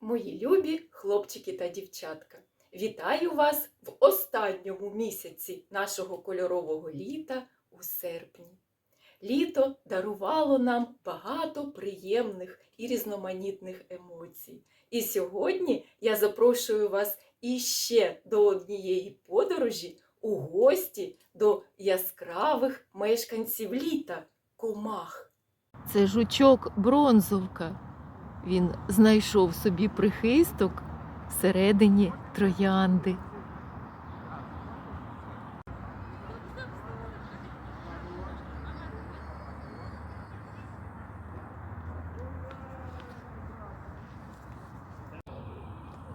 Мої любі хлопчики та дівчатка, вітаю вас в останньому місяці нашого кольорового літа у серпні. Літо дарувало нам багато приємних і різноманітних емоцій. І сьогодні я запрошую вас іще до однієї подорожі у гості до яскравих мешканців літа комах. Це жучок бронзовка. Він знайшов собі прихисток всередині троянди.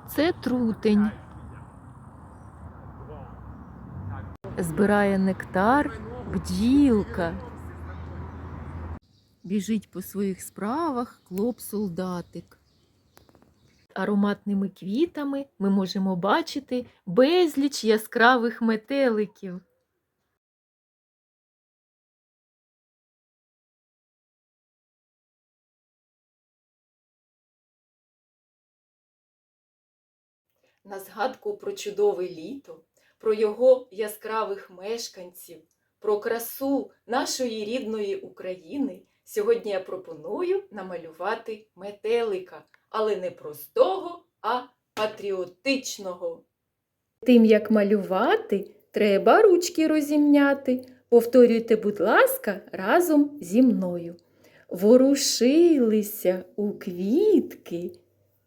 Це трутень. Збирає нектар бджілка. Біжить по своїх справах клоп-солдатик. Ароматними квітами ми можемо бачити безліч яскравих метеликів. на згадку про чудове літо, про його яскравих мешканців, про красу нашої рідної України. Сьогодні я пропоную намалювати метелика, але не простого, а патріотичного. Тим як малювати, треба ручки розімняти. Повторюйте, будь ласка, разом зі мною. Ворушилися у квітки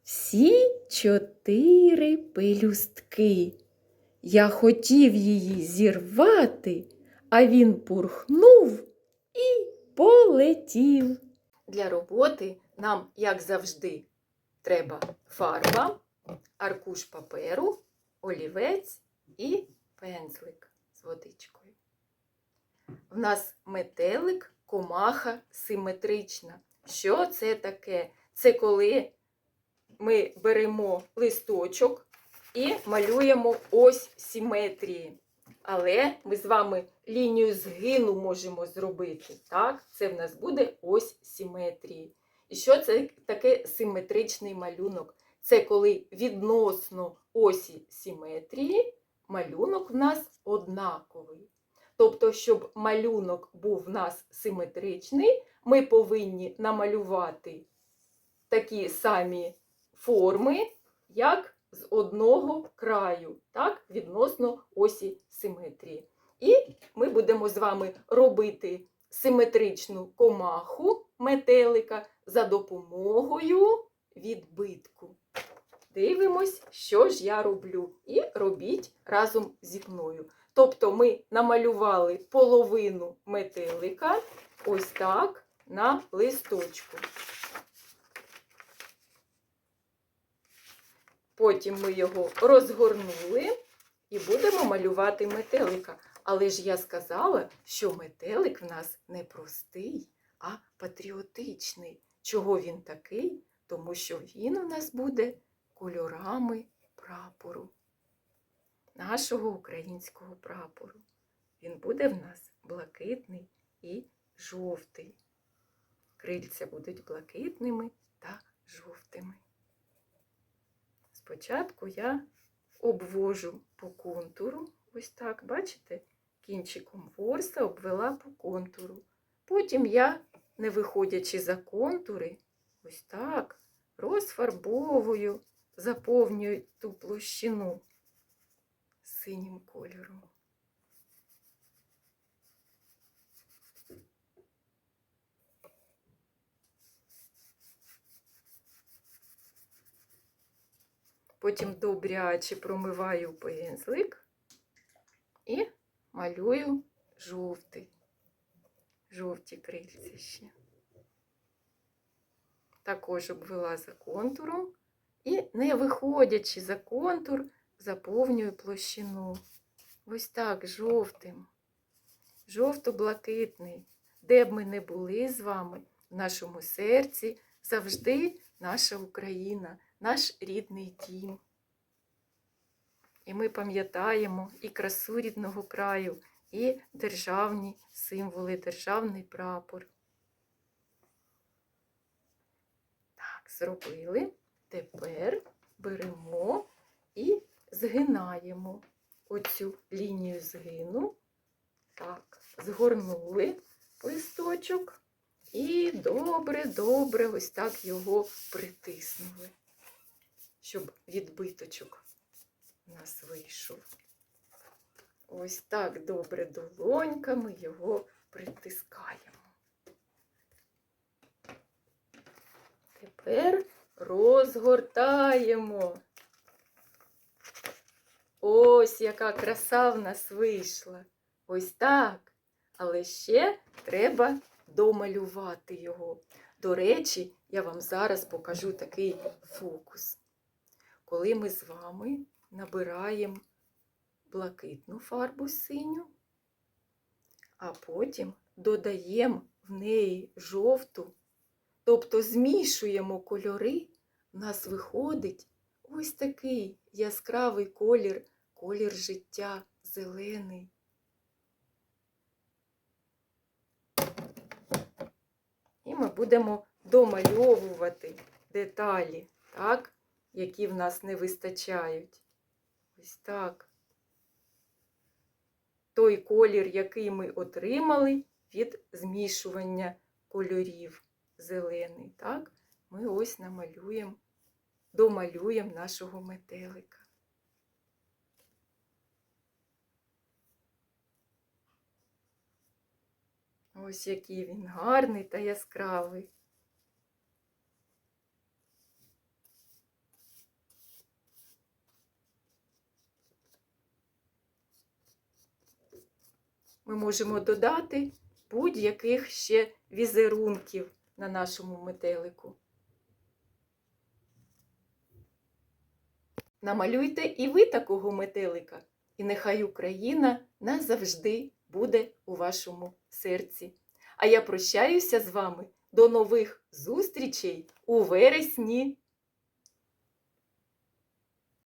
всі чотири пелюстки. Я хотів її зірвати, а він пурхнув і полетів. Для роботи нам, як завжди, треба фарба, аркуш паперу, олівець і пензлик з водичкою. В нас метелик, комаха симетрична. Що це таке? Це коли ми беремо листочок і малюємо ось симетрії. Але ми з вами лінію згину можемо зробити. Так? Це в нас буде ось симетрії. І що це таке симетричний малюнок? Це коли відносно осі симетрії малюнок в нас однаковий. Тобто, щоб малюнок був в нас симетричний, ми повинні намалювати такі самі форми, як з одного краю, так, відносно осі симетрії. І ми будемо з вами робити симетричну комаху метелика за допомогою відбитку. Дивимось, що ж я роблю. І робіть разом зі мною. Тобто ми намалювали половину метелика ось так на листочку. Потім ми його розгорнули і будемо малювати метелика. Але ж я сказала, що метелик в нас не простий, а патріотичний. Чого він такий? Тому що він у нас буде кольорами прапору, нашого українського прапору. Він буде в нас блакитний і жовтий. Крильця будуть блакитними та жовтими. Спочатку я обвожу по контуру, ось так, бачите, кінчиком ворса обвела по контуру. Потім я, не виходячи за контури, ось так розфарбовую, заповнюю ту площину синім кольором. Потім добряче промиваю пензлик і малюю жовтий, жовті крильці ще. Також обвела за контуром і, не виходячи за контур, заповнюю площину. Ось так, жовтим, жовто-блакитний. Де б ми не були з вами, в нашому серці завжди наша Україна наш рідний дім. І ми пам'ятаємо і красу рідного краю, і державні символи, державний прапор. Так, зробили. Тепер беремо і згинаємо оцю лінію згину. Так, згорнули листочок і добре-добре ось так його притиснули, щоб відбиточок у нас вийшов. Ось так добре долоньками його притискаємо. Тепер розгортаємо. Ось яка краса в нас вийшла. Ось так. Але ще треба домалювати його. До речі, я вам зараз покажу такий фокус. Коли ми з вами набираємо блакитну фарбу синю, а потім додаємо в неї жовту, тобто змішуємо кольори, у нас виходить ось такий яскравий колір, колір життя зелений. І ми будемо домальовувати деталі, так, які в нас не вистачають. Ось так. Той колір, який ми отримали від змішування кольорів зелений, так, ми ось намалюємо, домалюємо нашого метелика. Ось який він гарний та яскравий. Ми можемо додати будь-яких ще візерунків на нашому метелику. Намалюйте і ви такого метелика, і нехай Україна назавжди буде у вашому серці. А я прощаюся з вами до нових зустрічей у вересні.